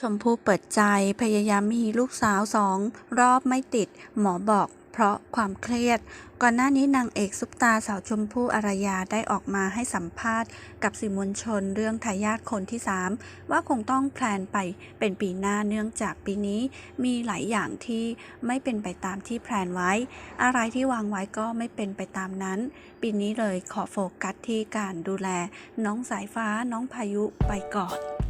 ชมพู่เปิดใจพยายามมีลูกสาวสองรอบไม่ติด หมอบอกเพราะความเครียด ก่อนหน้านี้นางเอกซุปตาสาวชมพู่อารยาได้ออกมาให้สัมภาษณ์กับสื่อมวลชนเรื่องทายาทคนที่ 3 ว่าคงต้องแพลนไปเป็นปีหน้าเนื่องจากปีนี้มีหลายอย่างที่ไม่เป็นไปตามที่แพลนไว้ อะไรที่วางไว้ก็ไม่เป็นไปตามนั้น ปีนี้เลยขอโฟกัสที่การดูแล น้องสายฟ้าน้องพายุไปก่อน